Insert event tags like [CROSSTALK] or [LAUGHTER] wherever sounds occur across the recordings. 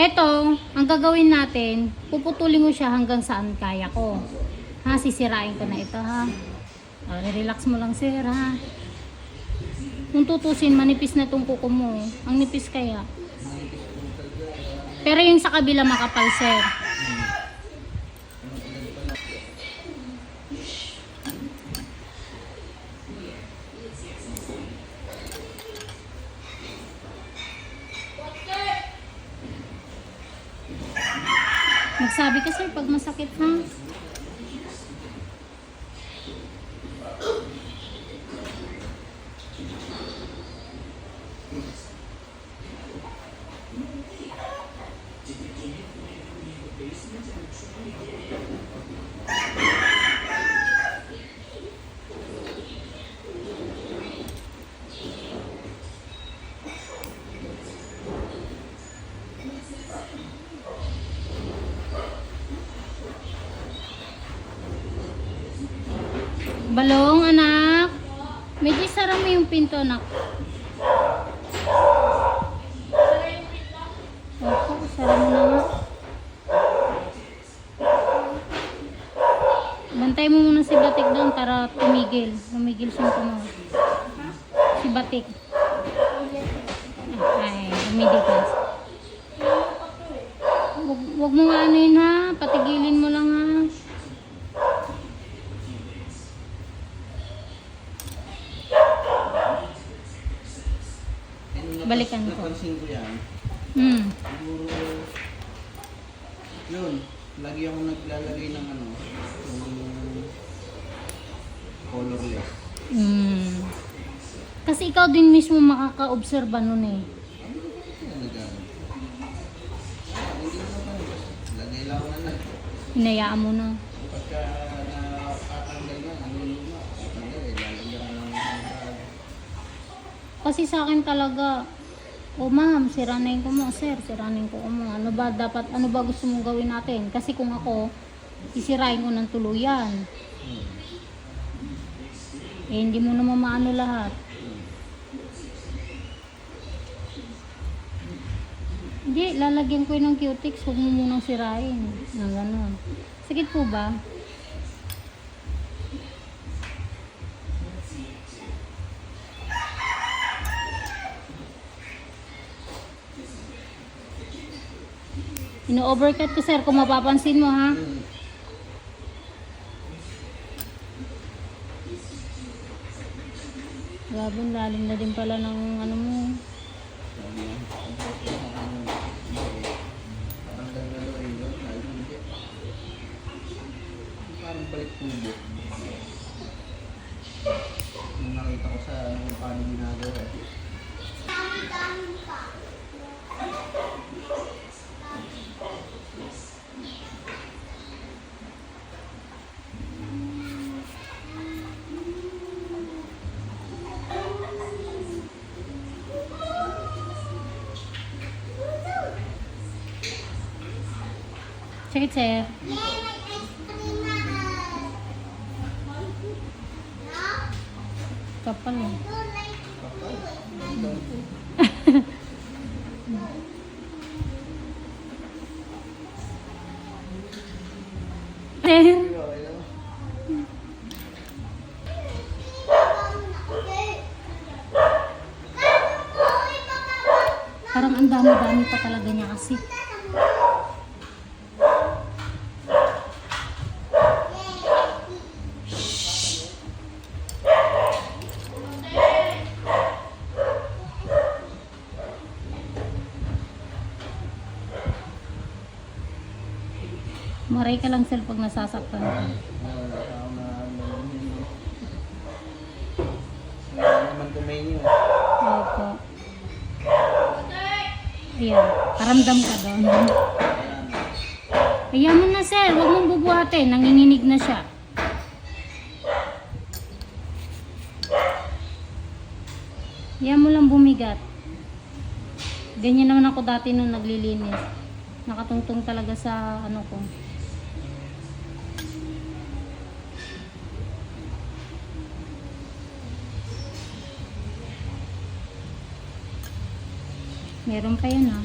Eto, ang gagawin natin, puputulin ko siya hanggang saan kaya ko. Ha, sisirain ko na ito ha. O, relax mo lang sir ha. Kung tutusin, manipis na itong kuko mo. Ang nipis kaya. Pero yung sa kabila makapal sir. Nagsabi ka sir pag masakit ha. Balong anak. Medyo sara mo yung pinto anak. Opo, mo na. Bantay mo muna si Batik doon para tumigil. Tumigil siya mo. Si Batik. Ay, umidiklas. Wag, wag mo nga ano yun ha. Patigilin mo lang ha. Balikan ko. Napansin ko yan. Hmm. Siguro, yun, lagi ako naglalagay ng ano, yung colorless. Hmm. Kasi ikaw din mismo makaka-obserba nun eh. Hinayaan mo na. Pagka nakatanggal na, ano luma, eh, Kasi sa akin talaga, o ma'am, siranin ko mo, sir, siranin ko mo. Ano ba dapat, ano ba gusto mong gawin natin? Kasi kung ako, isirain ko ng tuluyan. Eh, hindi mo naman maano lahat. Hindi, lalagyan ko yun ng cutics, huwag mo munang sirain. Ng ganon. Sakit po ba? Ino-overcut ko sir, kung mapapansin mo ha. Hmm. Grabe, ang lalim na din pala ng ano mo. Parang balik tubo. Nung nakita ko sa ano, paano ginagawa. eh. Sakit sir. Kapal eh. [LAUGHS] Sir, Okay lang. parang ang dami-dami pa talaga niya kasi. Maray ka lang sir pag nasasaktan ka. Naman tumayo. Opo. Ayan, paramdam ka doon. Ayan mo na sir, huwag mong bubuhatin, nanginginig na siya. Ayan mo lang bumigat. Ganyan naman ako dati nung naglilinis. Nakatungtong talaga sa ano ko. Meron pa yan ah.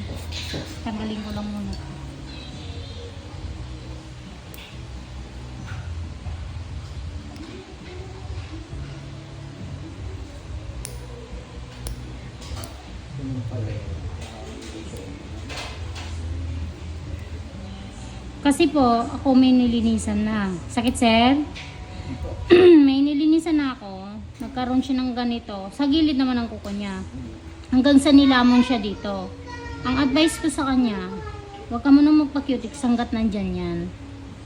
Tanggalin ko lang muna. Kasi po, ako may nilinisan na. Sakit, sir? [CLEARS THROAT] may nilinisan na ako. Nagkaroon siya ng ganito. Sa gilid naman ng kuko niya. Hanggang sa nilamon siya dito. Ang advice ko sa kanya, huwag ka muna magpa-cutics hanggat nandyan yan.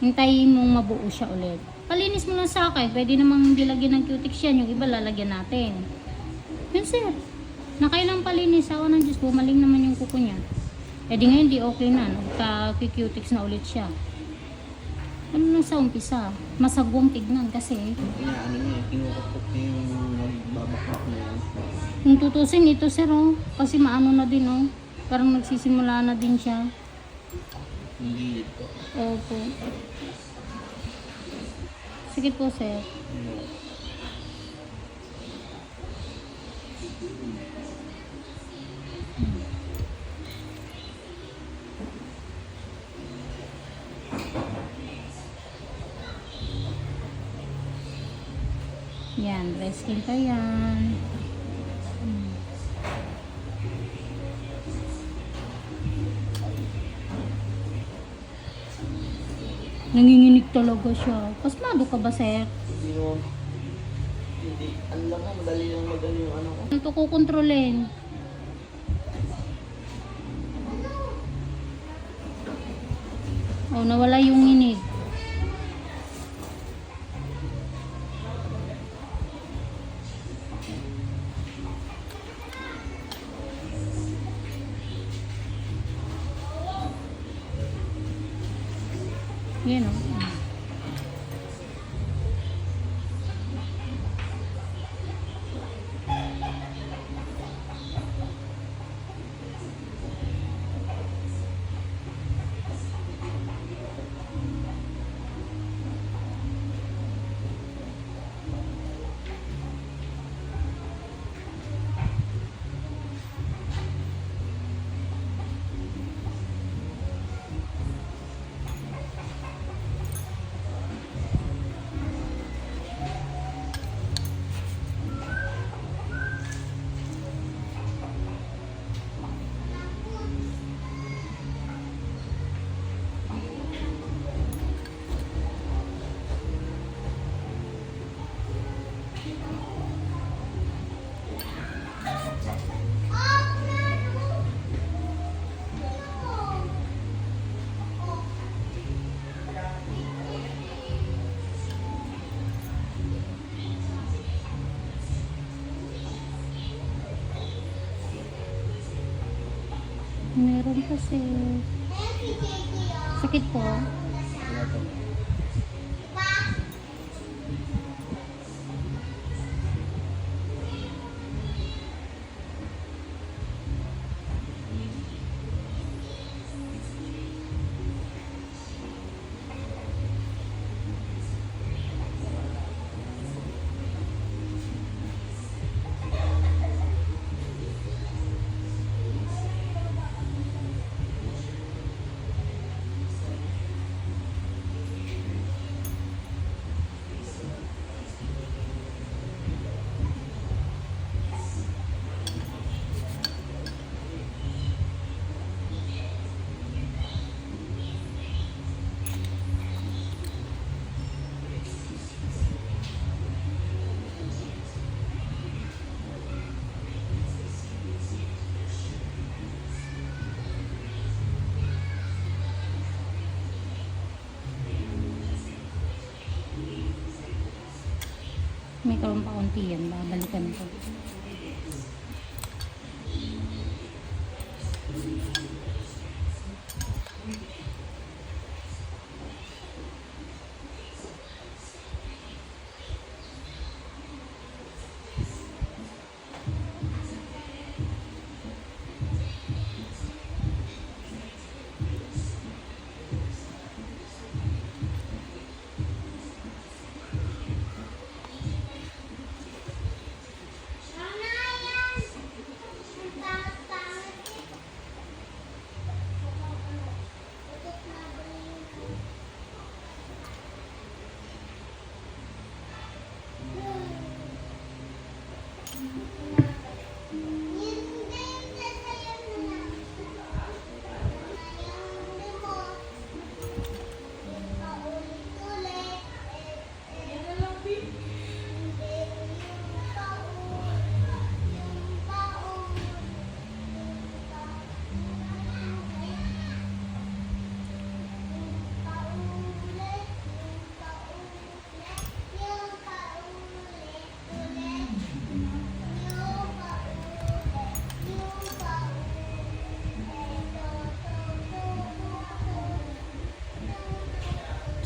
Hintayin mong mabuo siya ulit. Palinis mo lang sa akin. Pwede namang hindi lagyan ng cutics yan. Yung iba lalagyan natin. Yun, sir. Nakailang palinis ako ng Diyos. Bumaling naman yung kuko niya. Eh di ngayon di okay na. Nagka-cutics na ulit siya. Ano nang sa umpisa? Masagwang tignan kasi Inaano niya, kinukupok niya yung nagbabakbak na yan. kung tutusin ito sir oh, kasi maano na din oh. Parang nagsisimula na din siya. Gilid ko. Opo. Sige po sir. Ano, Yan, dry skin pa yan. Hmm. Nanginginig talaga siya. Pasmado ka ba, sir? Hindi naman, hindi, ano lang madali lang mag-ano yung ano ko. Ito kukontrolin. Oh, nawala yung nginig. Meron kasi. Sakit po. May karoon pa konti yan. Babalikan ko.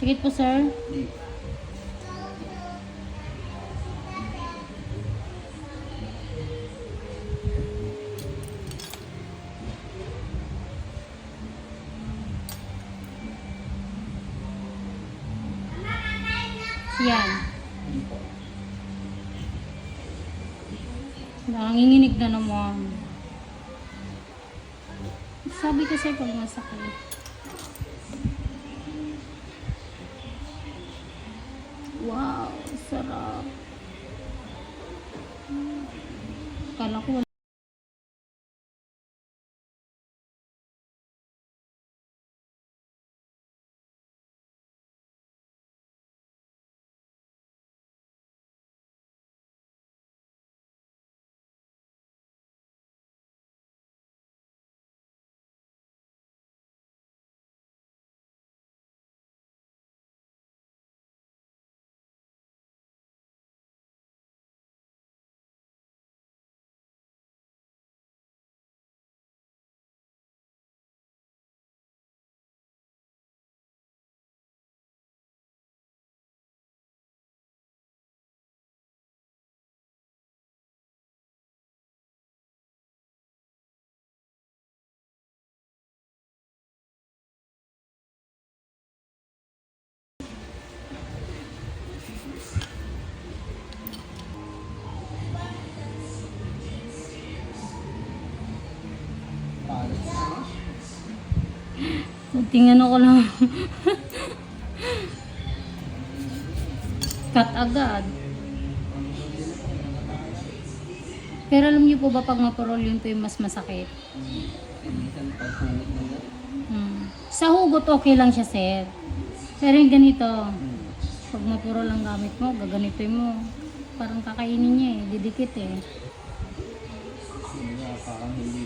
Sige po, sir. Yan. Nanginginig na naman. Sabi kasi pag masakit. Wow, sarap. Kala ko. Tingnan ako lang. Cut agad. Pero alam niyo po ba pag maparol yun po yung mas masakit? Hmm. Sa hugot okay lang siya, sir. Pero yung ganito, pag mapurol ang gamit mo, gaganito mo. Parang kakainin niya eh, didikit eh. Parang hindi